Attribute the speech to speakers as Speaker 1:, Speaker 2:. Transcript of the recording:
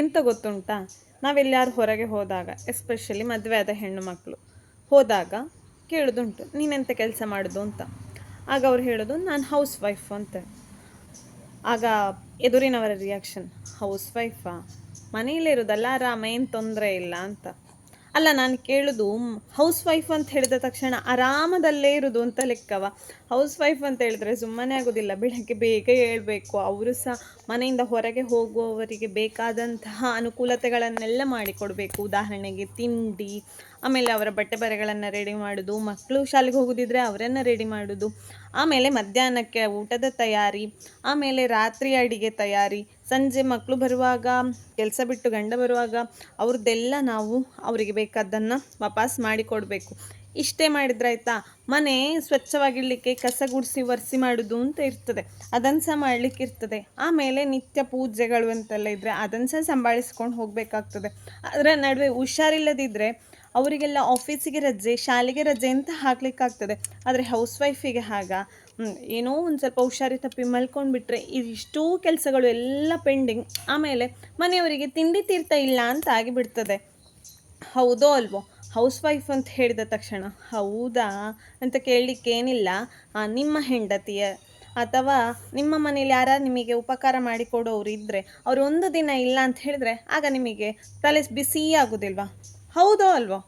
Speaker 1: ಎಂತ ಗೊತ್ತುಂಟಾ? ನಾವೆಲ್ಲಾರು ಹೊರಗೆ ಹೋದಾಗ ಎಸ್ಪೆಷಲಿ ಮದುವೆ ಆದ ಹೆಣ್ಣು ಮಕ್ಕಳು ಹೋದಾಗ ಕೇಳೋದುಂಟು, ನೀನೆಂತ ಕೆಲಸ ಮಾಡೋದು ಅಂತ. ಆಗ ಅವ್ರು ಹೇಳೋದು, ನಾನು ಹೌಸ್ ವೈಫ್ ಅಂತ. ಆಗ ಎದುರಿನವರ ರಿಯಾಕ್ಷನ್ ಹೌಸ್ ವೈಫಾ ಮನೆಯಲ್ಲೇ ಇರೋದಲ್ಲ, ಆರಾಮ, ಏನು ತೊಂದರೆ ಇಲ್ಲ ಅಂತ. ಅಲ್ಲ, ನಾನು ಕೇಳೋದು ಹೌಸ್ ವೈಫ್ ಅಂತ ಹೇಳಿದ ತಕ್ಷಣ ಆರಾಮದಲ್ಲೇ ಇರೋದು ಅಂತ ಲೆಕ್ಕವ. ಹೌಸ್ ವೈಫ್ ಅಂತ ಹೇಳಿದ್ರೆ ಸುಮ್ಮನೆ ಆಗೋದಿಲ್ಲ, ಬೆಳಗ್ಗೆ ಬೇಗ ಹೇಳಬೇಕು. ಅವರು ಸಹ ಮನೆಯಿಂದ ಹೊರಗೆ ಹೋಗುವವರಿಗೆ ಬೇಕಾದಂತಹ ಅನುಕೂಲತೆಗಳನ್ನೆಲ್ಲ ಮಾಡಿಕೊಡಬೇಕು. ಉದಾಹರಣೆಗೆ ತಿಂಡಿ, ಆಮೇಲೆ ಅವರ ಬಟ್ಟೆ ಬರೆಗಳನ್ನು ರೆಡಿ ಮಾಡೋದು ಮಕ್ಕಳು ಶಾಲೆಗೆ ಹೋಗೋದಿದ್ರೆ ಅವರನ್ನು ರೆಡಿ ಮಾಡೋದು. ಆಮೇಲೆ ಮಧ್ಯಾಹ್ನಕ್ಕೆ ಊಟದ ತಯಾರಿ, ಆಮೇಲೆ ರಾತ್ರಿ ಅಡಿಗೆ ತಯಾರಿ ಸಂಜೆ ಮಕ್ಕಳು ಬರುವಾಗ, ಕೆಲಸ ಬಿಟ್ಟು ಗಂಡ ಬರುವಾಗ ಅವ್ರದ್ದೆಲ್ಲ ನಾವು ಅವರಿಗೆ ಬೇಕಾದ್ದನ್ನು ವಾಪಸ್ ಮಾಡಿಕೊಡ್ಬೇಕು ಇಷ್ಟೇ ಮಾಡಿದ್ರಾಯ್ತಾ ಮನೆ ಸ್ವಚ್ಛವಾಗಿಡಲಿಕ್ಕೆ ಕಸ ಗುಡಿಸಿ, ಒರೆಸಿ ಮಾಡೋದು ಅಂತ ಇರ್ತದೆ. ಅದನ್ನು ಸಹ ಮಾಡಲಿಕ್ಕೆ ಇರ್ತದೆ. ಆಮೇಲೆ ನಿತ್ಯ ಪೂಜೆಗಳು ಅಂತೆಲ್ಲ ಇದ್ದರೆ ಅದನ್ನು ಸಹ ಸಂಭಾಳಿಸ್ಕೊಂಡು ಹೋಗಬೇಕಾಗ್ತದೆ. ಅದರ ನಡುವೆ ಹುಷಾರಿಲ್ಲದಿದ್ದರೆ ಅವರಿಗೆಲ್ಲ ಆಫೀಸಿಗೆ ರಜೆ, ಶಾಲೆಗೆ ರಜೆ ಅಂತ ಹಾಕ್ಲಿಕ್ಕಾಗ್ತದೆ. ಆದರೆ ಹೌಸ್ ವೈಫಿಗೆ ಆಗ ಏನೋ ಒಂದು ಸ್ವಲ್ಪ ಹುಷಾರಿ ತಪ್ಪಿ ಮಲ್ಕೊಂಡ್ಬಿಟ್ರೆ ಇದಿಷ್ಟೂ ಕೆಲಸಗಳು ಎಲ್ಲ ಪೆಂಡಿಂಗ್ ಆಮೇಲೆ ಮನೆಯವರಿಗೆ ತಿಂಡಿ ತೀರ್ಥ ಇಲ್ಲ ಅಂತ ಆಗಿಬಿಡ್ತದೆ. ಹೌದೋ ಅಲ್ವೋ? ಹೌಸ್ ವೈಫ್ ಅಂತ ಹೇಳಿದ ತಕ್ಷಣ, ಹೌದಾ ಅಂತ ಕೇಳಲಿಕ್ಕೇನಿಲ್ಲ. ನಿಮ್ಮ ಹೆಂಡತಿಯ ಅಥವಾ ನಿಮ್ಮ ಮನೇಲಿ ಯಾರ ನಿಮಗೆ ಉಪಕಾರ ಮಾಡಿಕೊಡೋರು ಇದ್ದರೆ ಅವರು ಒಂದು ದಿನ ಇಲ್ಲ ಅಂತ ಹೇಳಿದ್ರೆ, ಆಗ ನಿಮಗೆ ತಲೆ ಬಿಸಿ ಆಗೋದಿಲ್ವಾ ಹೌದೋ ಅಲ್ವೋ?